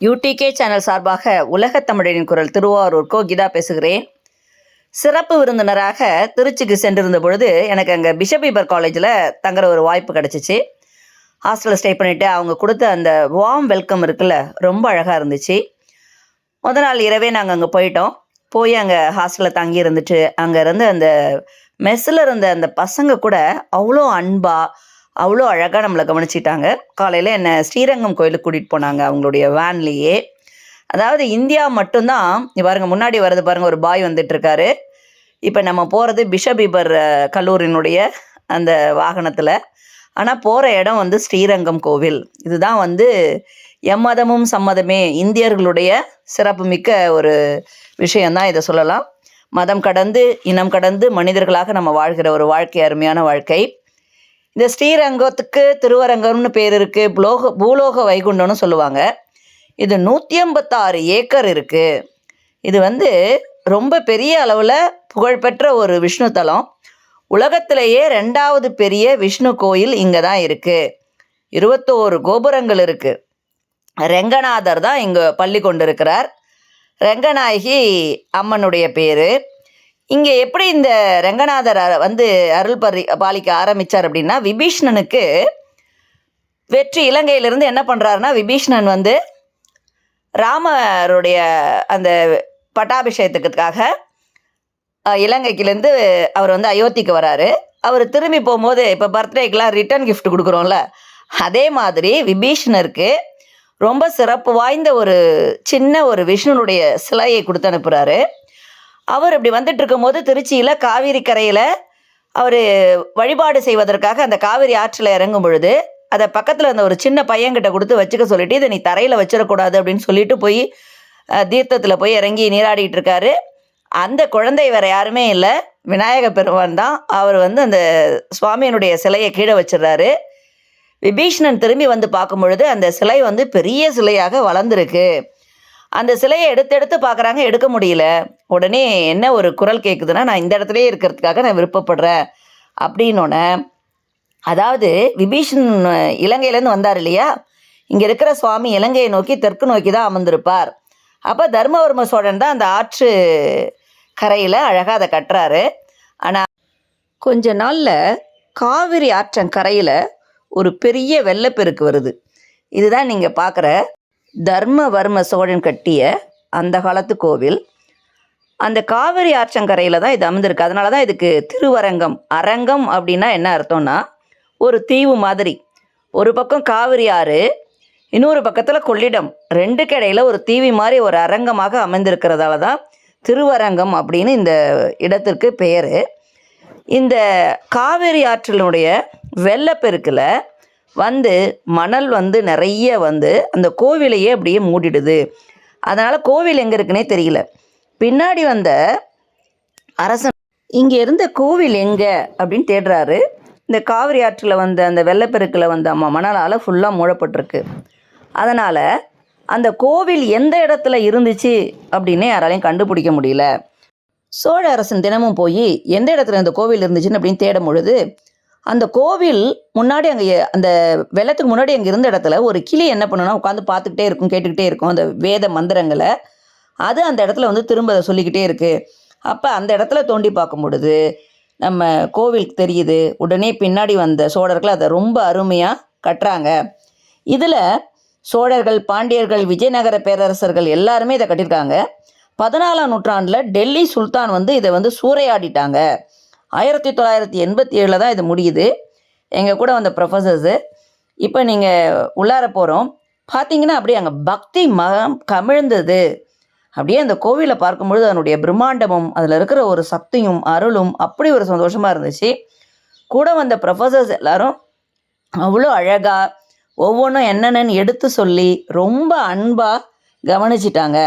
UDK channel சார்பாக உலகத் தமிழரின் குரல் திருவாரூர் கோகிதா பேசுகிறேன். சிறப்பு விருந்தினராக திருச்சிக்கு சென்றிருந்த பொழுது எனக்கு அங்கே பிஷபீபர் காலேஜில் தங்குற ஒரு வாய்ப்பு கிடச்சிச்சு. ஹாஸ்டலில் ஸ்டே பண்ணிவிட்டு அவங்க கொடுத்த அந்த வார்ம் வெல்கம் இருக்குல்ல ரொம்ப அழகாக இருந்துச்சு. முத நாள் இரவே நாங்கள் அங்கே போயிட்டோம். போய் அங்கே ஹாஸ்டலில் தங்கி இருந்துட்டு அங்கே இருந்து அந்த மெஸ்ஸில் இருந்த அந்த பசங்க கூட அவ்வளோ அன்பாக அவ்வளோ அழகாக நம்மளை கவனிச்சிட்டாங்க. காலையில் என்னை ஸ்ரீரங்கம் கோயிலுக்கு கூட்டிகிட்டு போனாங்க அவங்களுடைய வேன்லேயே அதாவது இந்தியா மட்டும்தான் பாருங்கள் முன்னாடி வர்றது பாருங்கள் ஒரு பாய் வந்துட்டுருக்காரு. இப்போ நம்ம போகிறது பிஷபிபர் கல்லூரியினுடைய அந்த வாகனத்தில். ஆனால் போகிற இடம் வந்து ஸ்ரீரங்கம் கோவில். இதுதான் வந்து எம்மதமும் சம்மதமே இந்தியர்களுடைய சிறப்புமிக்க ஒரு விஷயந்தான் இதை சொல்லலாம். மதம் கடந்து இனம் கடந்து மனிதர்களாக நம்ம வாழ்கிற ஒரு வாழ்க்கை அருமையான வாழ்க்கை. இந்த ஸ்ரீரங்கத்துக்கு திருவரங்கம்னு பேர் இருக்குது புலோக பூலோக வைகுண்டம்னு சொல்லுவாங்க. இது நூற்றி ஐம்பத்தாறு ஏக்கர் இருக்குது இது வந்து ரொம்ப பெரிய அளவில் புகழ்பெற்ற ஒரு விஷ்ணு தலம். உலகத்திலேயே ரெண்டாவது பெரிய விஷ்ணு கோயில் இங்கே தான் இருக்குது இருபத்தோரு கோபுரங்கள் இருக்குது ரெங்கநாதர் தான் இங்கே பள்ளி கொண்டிருக்கிறார். ரெங்கநாயகி அம்மனுடைய பேர். இங்கே எப்படி இந்த ரெங்கநாதர் வந்து அருள் பரி பாலிக்க ஆரம்பித்தார் அப்படின்னா விபீஷ்ணனுக்கு வெற்றி. இலங்கையிலிருந்து என்ன பண்ணுறாருன்னா விபீஷ்ணன் வந்து ராமருடைய அந்த பட்டாபிஷேகத்துக்காக இலங்கைக்குலேருந்து அவர் வந்து அயோத்திக்கு வராரு. அவர் திரும்பி போகும்போது இப்போ பர்த்டேக்கெலாம் ரிட்டர்ன் கிஃப்ட் கொடுக்குறோம்ல அதே மாதிரி விபீஷ்ணருக்கு ரொம்ப சிறப்பு வாய்ந்த ஒரு சின்ன ஒரு விஷ்ணுனுடைய சிலையை கொடுத்து அனுப்புகிறாரு அவர் இப்படி வந்துட்டு இருக்கும்போது திருச்சியில் காவிரி கரையில் அவர் வழிபாடு செய்வதற்காக அந்த காவிரி ஆற்றில் இறங்கும் பொழுது அதை பக்கத்தில் அந்த ஒரு சின்ன பையன்கிட்ட கொடுத்து வச்சுக்க சொல்லிட்டு இதை நீ தரையில் வச்சிடக்கூடாது அப்படின்னு சொல்லிட்டு போய் தீர்த்தத்தில் போய் இறங்கி நீராடிட்டு இருக்காரு. அந்த குழந்தை வேற யாருமே இல்லை. விநாயக பெருமான் தான். அவர் வந்து அந்த சுவாமியினுடைய சிலையை கீழே வச்சிடுறாரு. விபீஷ்ணன் திரும்பி வந்து பார்க்கும் பொழுது அந்த சிலை வந்து பெரிய சிலையாக வளர்ந்துருக்கு. அந்த சிலையை எடுத்து எடுத்து பார்க்குறாங்க எடுக்க முடியல. உடனே என்ன ஒரு குரல் கேட்குதுன்னா நான் இந்த இடத்துலயே இருக்கிறதுக்காக நான் விருப்பப்படுறேன். அப்படின்னோடனே அதாவது விபீஷன் இலங்கையிலேருந்து வந்தார் இல்லையா? இங்கே இருக்கிற சுவாமி இலங்கையை நோக்கி தெற்கு நோக்கி தான் அமர்ந்திருப்பார். அப்போ தர்மவர்ம சோழன் தான் அந்த ஆற்று கரையில் அழகாக அதை கட்டுறாரு. ஆனால் கொஞ்ச நாளில் காவிரி ஆற்றங்கரையில் ஒரு பெரிய வெள்ளப்பெருக்கு வருது. இதுதான் நீங்கள் பார்க்குற தர்மவர்ம சோழன் கட்டிய அந்த காலத்து கோவில் அந்த காவிரி ஆற்றங்கரையில் தான் இது அமர்ந்திருக்கு. அதனால தான் இதுக்கு திருவரங்கம் அரங்கம் அப்படின்னா என்ன அர்த்தம்னா ஒரு தீவு மாதிரி. ஒரு பக்கம் காவிரி ஆறு இன்னொரு பக்கத்தில் கொள்ளிடம். ரெண்டு கிடையில் ஒரு தீவி மாதிரி ஒரு அரங்கமாக அமைந்திருக்கிறதால தான் திருவரங்கம் அப்படின்னு இந்த இடத்திற்கு பெயர். இந்த காவேரி ஆற்றினுடைய வெள்ளப்பெருக்கில் வந்து மணல் வந்து நிறைய வந்து அந்த கோவிலையே அப்படியே மூடிடுது. அதனால் கோவில் எங்கே இருக்குன்னே தெரியல. பின்னாடி வந்த அரசன் இங்கே இருந்த கோவில் எங்கே? அப்படின்னு தேடுறாரு. இந்த காவிரி ஆற்றில் வந்த அந்த வெள்ளப்பெருக்கில் வந்த அம்மா மணலால் ஃபுல்லாக மூடப்பட்டிருக்கு. அதனால் அந்த கோவில் எந்த இடத்துல இருந்துச்சு அப்படின்னு யாராலையும் கண்டுபிடிக்க முடியல. சோழ அரசன் தினமும் போய் எந்த இடத்துல இந்த கோவில் இருந்துச்சுன்னு? அப்படின்னு தேடும் பொழுது அந்த கோவில் முன்னாடி அங்கே அந்த வெள்ளத்துக்கு முன்னாடி அங்கே இருந்த இடத்துல ஒரு கிளி என்ன பண்ணுன்னா உட்காந்து பார்த்துக்கிட்டே இருக்கும் கேட்டுக்கிட்டே இருக்கும் அந்த வேத மந்திரங்களை. அது அந்த இடத்துல வந்து திரும்ப அதை சொல்லிக்கிட்டே இருக்குது அப்போ அந்த இடத்துல தோண்டி பார்க்கும் பொழுது நம்ம கோவிலுக்கு தெரியுது உடனே பின்னாடி வந்த சோழர்கள் அதை ரொம்ப அருமையாக கட்டுறாங்க. இதில் சோழர்கள் பாண்டியர்கள் விஜயநகர பேரரசர்கள் எல்லாருமே இதை கட்டியிருக்காங்க. பதினாலாம் நூற்றாண்டில் டெல்லி சுல்தான் வந்து இதை வந்து சூறையாடிட்டாங்க. ஆயிரத்தி தொள்ளாயிரத்தி எண்பத்தி ஏழில் தான் இது முடியுது. எங்கள் கூட வந்த ப்ரொஃபஸர்ஸு இப்போ நீங்கள் உள்ளார போகிறோம் பார்த்தீங்கன்னா அப்படியே அங்கே பக்தி மகம் கமிழ்ந்தது. அப்படியே அந்த கோவிலை பார்க்கும்பொழுது அதனுடைய பிரம்மாண்டமும் அதில் இருக்கிற ஒரு சக்தியும் அருளும் அப்படி ஒரு சந்தோஷமாக இருந்துச்சு. கூட வந்த ப்ரொஃபஸர்ஸ் எல்லாரும் அவ்வளோ அழகாக ஒவ்வொன்றும் என்னென்னு எடுத்து சொல்லி ரொம்ப அன்பாக கவனிச்சிட்டாங்க.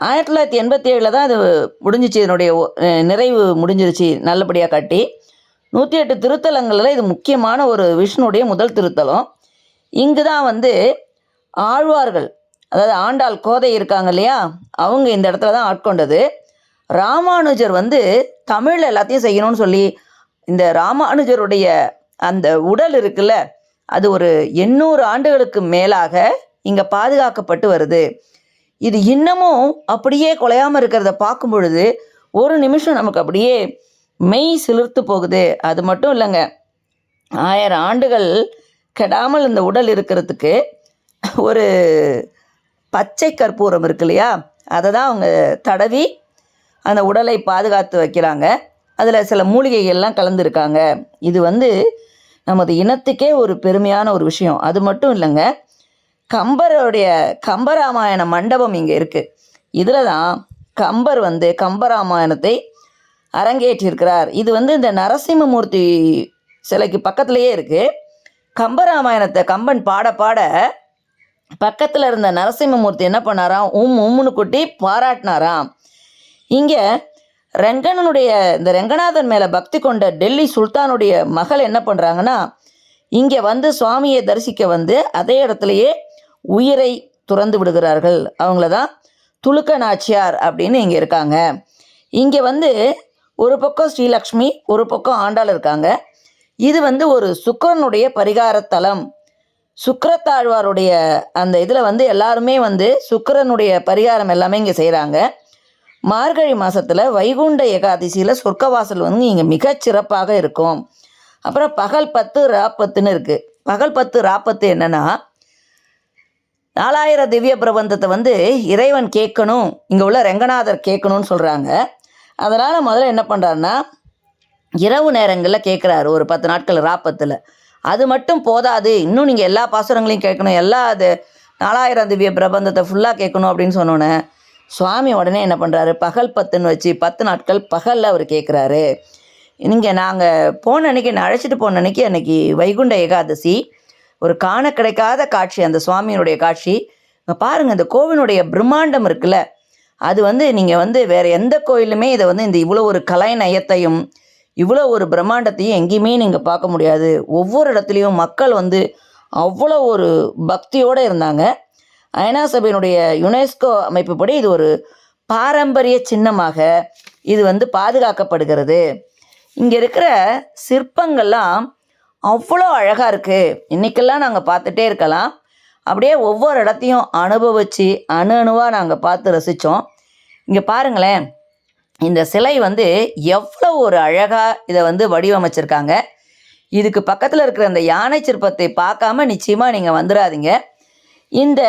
ஆயிரத்தி தொள்ளாயிரத்தி எண்பத்தி ஏழில் தான் அது முடிஞ்சிச்சு. இதனுடைய ஒ- நிறைவு முடிஞ்சிருச்சு. நல்லபடியாக கட்டி நூற்றி எட்டு திருத்தலங்களில் இது முக்கியமான ஒரு விஷ்ணுடைய முதல் திருத்தலம். இங்கு தான் வந்து ஆழ்வார்கள் அதாவது ஆண்டாள் கோதை இருக்காங்க இல்லையா அவங்க இந்த இடத்துல தான் ஆட்கொண்டது. ராமானுஜர் வந்து தமிழ் எல்லாத்தையும் செய்யணும்னு சொல்லி இந்த ராமானுஜருடைய அந்த உடல் இருக்குல்ல அது ஒரு எண்ணூறு ஆண்டுகளுக்கு மேலாக இங்கே பாதுகாக்கப்பட்டு வருது. இது இன்னமும் அப்படியே குலையாமல் இருக்கிறத பார்க்கும் பொழுது ஒரு நிமிஷம் நமக்கு அப்படியே மெய் சிலிர்த்து போகுது. அது மட்டும் இல்லைங்க. ஆயிரம் ஆண்டுகள் கெடாமல் இந்த உடல் இருக்கிறதுக்கு ஒரு பச்சை கற்பூரம் இருக்கு இல்லையா? அதை தான் அவங்க தடவி அந்த உடலை பாதுகாத்து வைக்கிறாங்க. அதில் சில மூலிகைகள்லாம் கலந்துருக்காங்க. இது வந்து நமது இனத்துக்கே ஒரு பெருமையான ஒரு விஷயம். அது மட்டும் இல்லைங்க. கம்பருடைய கம்பராமாயண மண்டபம் இங்கே இருக்குது இதில் தான் கம்பர் வந்து கம்பராமாயணத்தை அரங்கேற்றிருக்கிறார். இது வந்து இந்த நரசிம்மமூர்த்தி சிலைக்கு பக்கத்துலேயே இருக்குது கம்பராமாயணத்தை கம்பன் பாட பாட பக்கத்தில் இருந்த நரசிம்மமூர்த்தி என்ன பண்ணாராம்? உம் உம்முன்னு குட்டி பாராட்டினாராம். இங்கே ரெங்கனனுடைய இந்த ரெங்கநாதன் மேலே பக்தி கொண்ட டெல்லி சுல்தானுடைய மகள் என்ன பண்ணுறாங்கன்னா இங்கே வந்து சுவாமியை தரிசிக்க வந்து அதே இடத்துலையே உயிரை துறந்து விடுகிறார்கள். அவங்கள தான் துலுக்க நாச்சியார் அப்படின்னு இங்கே இருக்காங்க. இங்கே வந்து ஒரு பக்கம் ஸ்ரீலக்ஷ்மி ஒரு பக்கம் ஆண்டாள் இருக்காங்க. இது வந்து ஒரு சுக்கரனுடைய பரிகாரத்தலம். சுக்கரத்தாழ்வாருடைய அந்த இதில் வந்து எல்லாருமே வந்து சுக்கரனுடைய பரிகாரம் எல்லாமே இங்கே செய்கிறாங்க மார்கழி மாதத்தில் வைகுண்ட ஏகாதசியில் சொர்க்கவாசல் வந்து இங்கே மிகச்சிறப்பாக இருக்கும். அப்புறம் பகல் பத்து ராப்பத்துன்னு இருக்குது பகல் பத்து ராப்பத்து என்னென்னா நாலாயிரம் திவ்ய பிரபந்தத்தை வந்து இறைவன் கேட்கணும். இங்கே உள்ள ரெங்கநாதர் கேட்கணும்னு சொல்கிறாங்க அதனால் முதல்ல என்ன பண்ணுறாருன்னா இரவு நேரங்களில் கேட்குறாரு. ஒரு பத்து நாட்கள் ராப்பத்தில். அது மட்டும் போதாது. இன்னும் நீங்கள் எல்லா பாசுரங்களையும் கேட்கணும். எல்லா அது நாலாயிரம் திவ்ய பிரபந்தத்தை ஃபுல்லாக கேட்கணும் அப்படின்னு சொன்னோன்னே சுவாமி உடனே என்ன பண்ணுறாரு பகல் பத்துன்னு வச்சு பத்து நாட்கள் பகலில் அவர் கேட்குறாரு. நீங்கள் நாங்கள் போன அன்னைக்கு என்னை அழைச்சிட்டு போன அன்னைக்கு அன்னைக்கு வைகுண்ட ஏகாதசி. ஒரு காண கிடைக்காத காட்சி அந்த சுவாமியினுடைய காட்சி. பாருங்கள் இந்த கோவிலுடைய பிரம்மாண்டம் இருக்குல்ல. அது வந்து நீங்கள் வந்து வேறு எந்த கோயிலுமே இதை வந்து இந்த இவ்வளோ ஒரு கலை நயத்தையும் இவ்வளோ ஒரு பிரம்மாண்டத்தையும் எங்கேயுமே நீங்கள் பார்க்க முடியாது. ஒவ்வொரு இடத்துலையும் மக்கள் வந்து அவ்வளோ ஒரு பக்தியோடு இருந்தாங்க. ஐநா சபையினுடைய யுனெஸ்கோ அமைப்புப்படி இது ஒரு பாரம்பரிய சின்னமாக இது வந்து பாதுகாக்கப்படுகிறது. இங்கே இருக்கிற சிற்பங்கள்லாம் அவ்வளோ அழகாக இருக்குது இன்றைக்கெல்லாம் நாங்கள் பார்த்துட்டே இருக்கலாம். அப்படியே ஒவ்வொரு இடத்தையும் அனுபவித்து அணு அணுவாக நாங்கள் பார்த்து ரசித்தோம் இங்கே பாருங்களேன். இந்த சிலை வந்து எவ்வளோ ஒரு அழகாக இதை வந்து வடிவமைச்சிருக்காங்க. இதுக்கு பக்கத்தில் இருக்கிற அந்த யானை சிற்பத்தை பார்க்காம நிச்சயமாக நீங்கள் வந்துடாதீங்க இந்த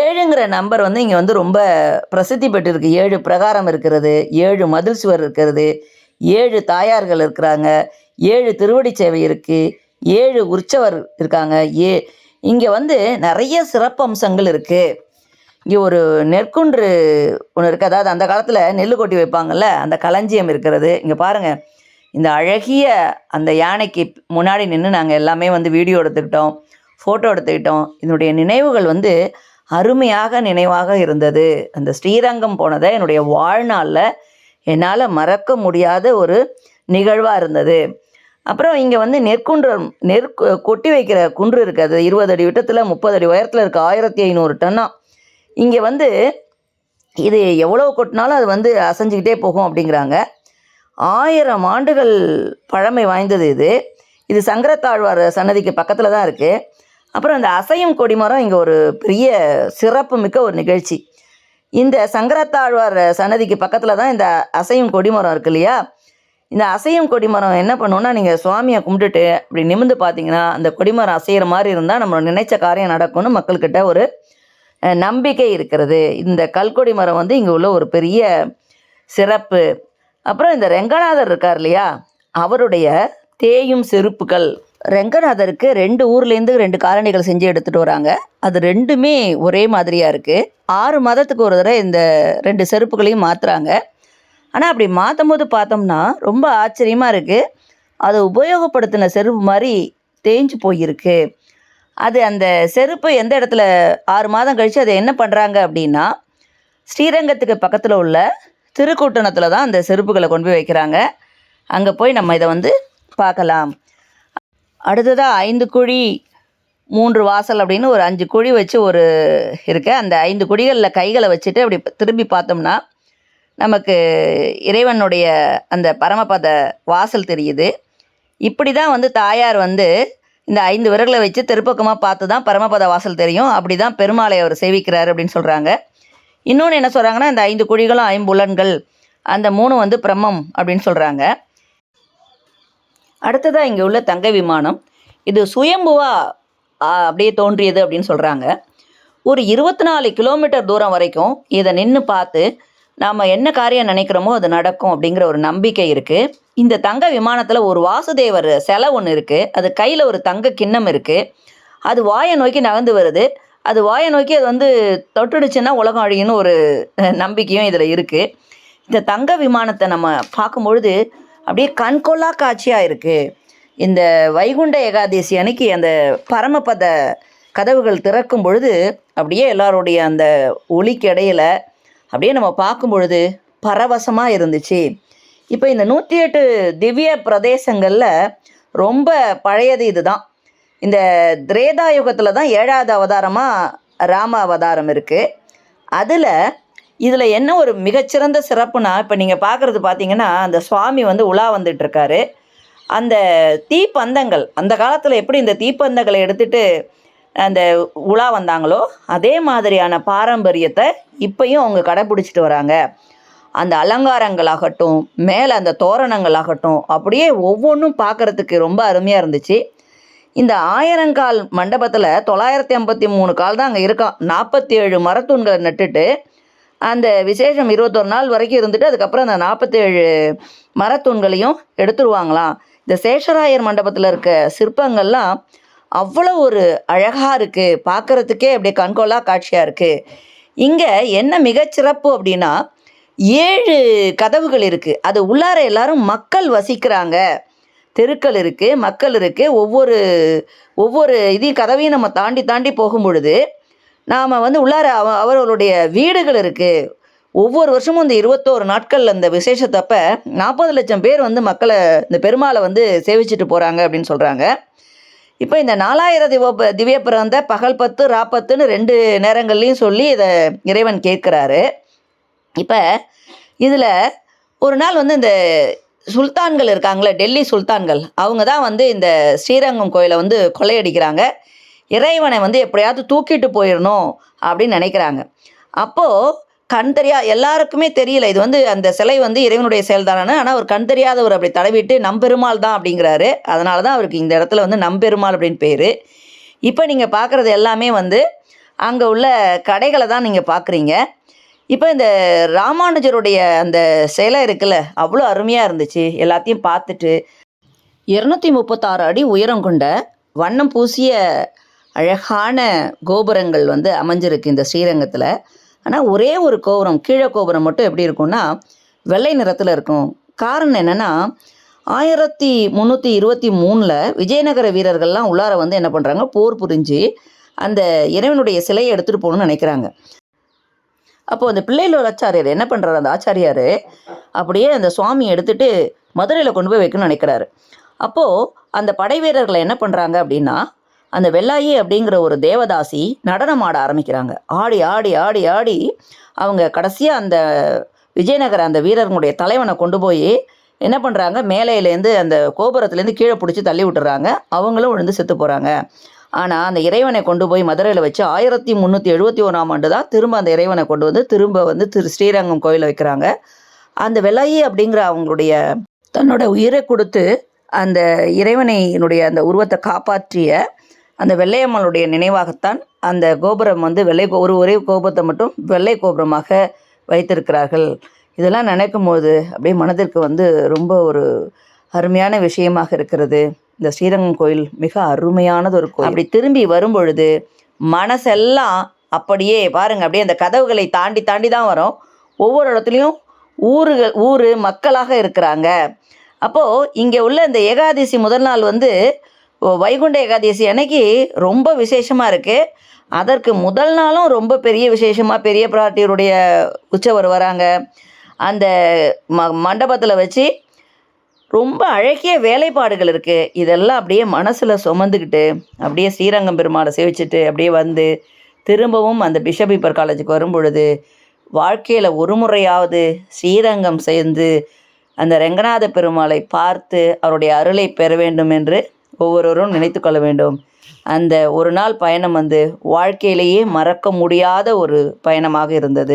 ஏழுங்கிற நம்பர் வந்து இங்கே வந்து ரொம்ப பிரசித்தி பெற்றிருக்கு. ஏழு பிரகாரம் இருக்கிறது ஏழு மதில் சுவர் இருக்கிறது ஏழு தாயார்கள் இருக்கிறாங்க ஏழு திருவடி சேவை இருக்குது ஏழு உற்சவர் இருக்காங்க ஏ இங்கே வந்து நிறைய சிறப்பம்சங்கள் இருக்குது இங்கே ஒரு நெற்குன்று ஒன்று இருக்குது அதாவது அந்த காலத்தில் நெல் கொட்டி வைப்பாங்கல்ல அந்த களஞ்சியம் இருக்கிறது. இங்கே பாருங்கள் இந்த அழகிய அந்த யானைக்கு முன்னாடி நின்று நாங்கள் எல்லாமே வந்து வீடியோ எடுத்துக்கிட்டோம் ஃபோட்டோ எடுத்துக்கிட்டோம். இதனுடைய நினைவுகள் வந்து அருமையாக நினைவாக இருந்தது. அந்த ஸ்ரீரங்கம் போனதை என்னுடைய வாழ்நாளில் என்னால் மறக்க முடியாத ஒரு நிகழ்வாக இருந்தது. அப்புறம் இங்கே வந்து நெற்குன்றம் நெற் கொட்டி வைக்கிற குன்று இருக்குது அது இருபது அடி விட்டத்தில் முப்பது அடி உயரத்தில் இருக்குது ஆயிரத்தி ஐநூறு டன்னா. இங்கே வந்து இது எவ்வளோ கொட்டினாலும் அது வந்து அசைஞ்சிக்கிட்டே போகும் அப்படிங்கிறாங்க. ஆயிரம் ஆண்டுகள் பழமை வாய்ந்தது இது. இது சங்கரத்தாழ்வார் சன்னதிக்கு பக்கத்தில் தான் இருக்குது அப்புறம் இந்த அசையும் கொடிமரம் இங்கே ஒரு பெரிய சிறப்பு மிக்க ஒரு நிகழ்ச்சி. இந்த சங்கரத்தாழ்வார் சன்னதிக்கு பக்கத்தில் தான் இந்த அசையும் கொடிமரம் இருக்கு இல்லையா? இந்த அசையும் கொடிமரம் என்ன பண்ணுன்னா நீங்கள் சுவாமியை கும்பிட்டுட்டு அப்படி நிமிர்ந்து பார்த்தீங்கன்னா அந்த கொடிமரம் அசைகிற மாதிரி இருந்தால் நம்ம நினைச்ச காரியம் நடக்கும்னு மக்கள்கிட்ட ஒரு நம்பிக்கை இருக்கிறது. இந்த கல்கொடி மரம் வந்து இங்கே உள்ள ஒரு பெரிய சிறப்பு. அப்புறம் இந்த ரெங்கநாதர் இருக்கார் இல்லையா? அவருடைய தேயும் செருப்புகள். ரெங்கநாதருக்கு ரெண்டு ஊர்லேருந்து ரெண்டு காலணிகள் செஞ்சு எடுத்துகிட்டு வராங்க. அது ரெண்டுமே ஒரே மாதிரியாக இருக்குது ஆறு மாதத்துக்கு ஒரு தடவை இந்த ரெண்டு செருப்புகளையும் மாற்றுறாங்க ஆனால் அப்படி மாற்றும் போது பார்த்தோம்னா ரொம்ப ஆச்சரியமாக இருக்குது அதை உபயோகப்படுத்தின செருப்பு மாதிரி தேஞ்சு போயிருக்கு. அது அந்த செருப்பு எந்த இடத்துல ஆறு மாதம் கழித்து அதை என்ன பண்ணுறாங்க அப்படின்னா ஸ்ரீரங்கத்துக்கு பக்கத்தில் உள்ள திருக்கூட்டணத்தில் தான் அந்த செருப்புகளை கொண்டு போய் வைக்கிறாங்க. அங்கே போய் நம்ம இதை வந்து பார்க்கலாம். அடுத்ததாக ஐந்து குழி மூன்று வாசல் அப்படின்னு ஒரு அஞ்சு குழி வச்சு ஒரு இருக்குது அந்த ஐந்து குழிகளில் கைகளை வச்சுட்டு அப்படி திரும்பி பார்த்தோம்னா நமக்கு இறைவனுடைய அந்த பரமபத வாசல் தெரியுது. இப்படி தான் வந்து தாயார் வந்து இந்த ஐந்து விரல்களை வச்சு தெருப்பக்கமாக பார்த்து தான் பரமபத வாசல் தெரியும். அப்படி தான் பெருமாளை அவர் சேவிக்கிறார் அப்படின்னு சொல்கிறாங்க இன்னொன்று என்ன சொல்கிறாங்கன்னா இந்த ஐந்து குழிகளும் ஐம்புலன்கள் அந்த மூணு வந்து பிரம்மம் அப்படின்னு சொல்கிறாங்க அடுத்ததாக இங்கே உள்ள தங்க விமானம். இது சுயம்புவா அப்படியே தோன்றியது அப்படின்னு சொல்கிறாங்க ஒரு இருபத்தி நாலு கிலோமீட்டர் தூரம் வரைக்கும் இதை நின்று பார்த்து நாம் என்ன காரியம் நினைக்கிறோமோ அது நடக்கும் அப்படிங்கிற ஒரு நம்பிக்கை இருக்குது இந்த தங்க விமானத்தில் ஒரு வாசுதேவர் சிலை ஒன்று இருக்குது அது கையில் ஒரு தங்க கிண்ணம் இருக்குது அது வாயை நோக்கி நகர்ந்து வருது. அது வாயை நோக்கி அது வந்து தொட்டுடுச்சுன்னா உலகம் அழியும்னு ஒரு நம்பிக்கையும் இதில் இருக்குது இந்த தங்க விமானத்தை நம்ம பார்க்கும்பொழுது அப்படியே கண்கொள்ளா காட்சியாக இருக்குது இந்த வைகுண்ட ஏகாதசி அன்னைக்கு அந்த பரமபத கதவுகள் திறக்கும் பொழுது அப்படியே எல்லாருடைய அந்த ஒளிக்கு இடையில அப்படியே நம்ம பார்க்கும் பொழுது பரவசமாக இருந்துச்சு. இப்போ இந்த நூற்றி எட்டு திவ்ய பிரதேசங்களில் ரொம்ப பழையது இதுதான். இந்த திரேதா யுகத்தில் தான் ஏழாவது அவதாரமாக ராம அவதாரம் இருக்குது அதில் இதில் என்ன ஒரு மிகச்சிறந்த சிறப்புனா இப்போ நீங்கள் பார்க்குறது பார்த்தீங்கன்னா அந்த சுவாமி வந்து உலா வந்துட்டுருக்காரு. அந்த தீப்பந்தங்கள் அந்த காலத்தில் எப்படி இந்த தீப்பந்தங்களை எடுத்துகிட்டு அந்த உலா வந்தாங்களோ அதே மாதிரியான பாரம்பரியத்தை இப்பையும் அவங்க கடைப்பிடிச்சிட்டு வராங்க. அந்த அலங்காரங்களாகட்டும் மேலே அந்த தோரணங்களாகட்டும் அப்படியே ஒவ்வொன்றும் பார்க்குறதுக்கு ரொம்ப அருமையாக இருந்துச்சு. இந்த ஆயிரங்கால் மண்டபத்தில் தொள்ளாயிரத்தி ஐம்பத்தி மூணு கால் தான் அங்கே இருக்கான் நாற்பத்தி ஏழு மரத்தூண்களை நட்டுட்டு அந்த விசேஷம் இருபத்தொரு நாள் வரைக்கும் இருந்துட்டு அதுக்கப்புறம் அந்த நாற்பத்தேழு மரத்தூண்களையும் எடுத்துருவாங்களாம். இந்த சேஷராயர் மண்டபத்தில் இருக்க சிற்பங்கள்லாம் அவ்வளோ ஒரு அழகாக இருக்குது பார்க்குறதுக்கே அப்படியே கண்கொள்ளா காட்சியாக இருக்குது இங்கே என்ன மிகச்சிறப்பு அப்படின்னா ஏழு கதவுகள் இருக்குது அது உள்ளார எல்லாரும் மக்கள் வசிக்கிறாங்க. தெருக்கள் இருக்குது மக்கள் இருக்குது ஒவ்வொரு ஒவ்வொரு இதையும் கதவையும் நம்ம தாண்டி தாண்டி போகும் பொழுது நாம் வந்து உள்ளார அவ அவர்களுடைய வீடுகள் இருக்குது ஒவ்வொரு வருஷமும் இந்த இருபத்தோரு நாட்கள் அந்த விசேஷத்தப்ப நாற்பது லட்சம் பேர் வந்து மக்களை இந்த பெருமாளை வந்து சேவிச்சிட்டு போகிறாங்க அப்படின்னு சொல்கிறாங்க இப்போ இந்த நாலாயிரம் திவ திவ்ய பிறந்த பகல் பத்து ராப்பத்துன்னு ரெண்டு நேரங்கள்லையும் சொல்லி இதை இறைவன் கேட்குறாரு. இப்போ இதில் ஒரு நாள் வந்து இந்த சுல்தான்கள் இருக்காங்களே டெல்லி சுல்தான்கள் அவங்க தான் வந்து இந்த ஸ்ரீரங்கம் கோயிலை வந்து கொள்ளையடிக்கிறாங்க. இறைவனை வந்து எப்படியாவது தூக்கிட்டு போயிடணும் அப்படின்னு நினைக்கிறாங்க. அப்போது கண் தெரியா எல்லாருக்குமே தெரியல. இது வந்து அந்த சிலை வந்து இறைவனுடைய செயல் தானே ஆனால் அவர் கண் தெரியாதவர் அப்படி தடவிட்டு நம்பெருமாள் தான் அப்படிங்கிறாரு. அதனால தான் அவருக்கு இந்த இடத்துல வந்து நம்பெருமாள் அப்படின்னு பேர். இப்போ நீங்கள் பார்க்குறது எல்லாமே வந்து அங்கே உள்ள கடைகளை தான் நீங்கள் பார்க்குறீங்க இப்போ இந்த ராமானுஜருடைய அந்த சிலை இருக்குல்ல அவ்வளோ அருமையாக இருந்துச்சு. எல்லாத்தையும் பார்த்துட்டு இரநூத்தி முப்பத்தாறு அடி உயரம் கொண்ட வண்ணம் பூசிய அழகான கோபுரங்கள் வந்து அமைஞ்சிருக்கு இந்த ஸ்ரீரங்கத்தில். ஆனால் ஒரே ஒரு கோபுரம் கீழே கோபுரம் மட்டும் எப்படி இருக்கும்னா வெள்ளை நிறத்தில் இருக்கும். காரணம் என்னென்னா ஆயிரத்தி முந்நூற்றி இருபத்தி மூணில் விஜயநகர வீரர்கள்லாம் உள்ளார வந்து என்ன பண்ணுறாங்க போர் புரிஞ்சு அந்த இறைவனுடைய சிலையை எடுத்துகிட்டு போகணும்னு நினைக்கிறாங்க. அப்போது அந்த பிள்ளைகளோட ஆச்சாரியார் என்ன பண்ணுறாரு அந்த ஆச்சாரியார் அப்படியே அந்த சுவாமியை எடுத்துகிட்டு மதுரையில் கொண்டு போய் வைக்கணும்னு நினைக்கிறாரு. அப்போது அந்த படை வீரர்களை என்ன பண்ணுறாங்க அப்படின்னா அந்த வெள்ளாயி அப்படிங்கிற ஒரு தேவதாசி நடனம் ஆட ஆரம்பிக்கிறாங்க. ஆடி ஆடி ஆடி ஆடி அவங்க கடைசியாக அந்த விஜயநகர அந்த வீரர்களுடைய தலைவனை கொண்டு போய் என்ன பண்ணுறாங்க மேலையிலேருந்து அந்த கோபுரத்துலேருந்து கீழே பிடிச்சி தள்ளி விட்டுறாங்க. அவங்களும் விழுந்து செத்து போகிறாங்க ஆனால் அந்த இறைவனை கொண்டு போய் மதுரையில் வச்சு ஆயிரத்தி முந்நூற்றி எழுபத்தி ஒன்றாம் ஆண்டு தான் திரும்ப அந்த இறைவனை கொண்டு வந்து திரும்ப வந்து திரு ஸ்ரீரங்கம் கோயிலில் வைக்கிறாங்க. அந்த வெள்ளாயி அப்படிங்கிற அவங்களுடைய தன்னோட உயிரை கொடுத்து அந்த இறைவனையினுடைய அந்த உருவத்தை காப்பாற்றிய அந்த வெள்ளையம்மனுடைய நினைவாகத்தான் அந்த கோபுரம் வந்து வெள்ளை கோ- ஒரு ஒரே கோபுரத்தை மட்டும் வெள்ளை கோபுரமாக வைத்திருக்கிறார்கள். இதெல்லாம் நினைக்கும் போது அப்படியே மனதிற்கு வந்து ரொம்ப ஒரு அருமையான விஷயமாக இருக்கிறது. இந்த ஸ்ரீரங்கம் கோயில் மிக அருமையானது ஒரு கோயில். அப்படி திரும்பி வரும்பொழுது மனசெல்லாம் அப்படியே பாருங்க அப்படியே அந்த கதவுகளை தாண்டி தாண்டி தான் வரும். ஒவ்வொரு இடத்துலையும் ஊருகள் ஊர் மக்களாக இருக்கிறாங்க. அப்போது இங்கே உள்ள இந்த ஏகாதசி முதல் நாள் வந்து வைகுண்ட ஏகாதசி அன்னைக்கு ரொம்ப விசேஷமாக இருக்குது அதற்கு முதல் நாளும் ரொம்ப பெரிய விசேஷமாக பெரிய பிராட்டியருடைய உற்சவர் வராங்க. அந்த ம மண்டபத்தில் வச்சு ரொம்ப அழகிய வேலைப்பாடுகள் இருக்குது இதெல்லாம் அப்படியே மனசில் சுமந்துக்கிட்டு அப்படியே ஸ்ரீரங்கம் பெருமாளை சேவிச்சுட்டு அப்படியே வந்து திரும்பவும் அந்த பிஷப் இப்பர் காலேஜுக்கு வரும் பொழுது வாழ்க்கையில் ஒரு முறையாவது ஸ்ரீரங்கம் சேர்ந்து அந்த ரெங்கநாத பெருமாளை பார்த்து அவருடைய அருளை பெற வேண்டும் என்று ஒவ்வொருவரும் நினைத்து கொள்ள வேண்டும். அந்த ஒரு நாள் பயணம் வந்து வாழ்க்கையிலேயே மறக்க முடியாத ஒரு பயணமாக இருந்தது.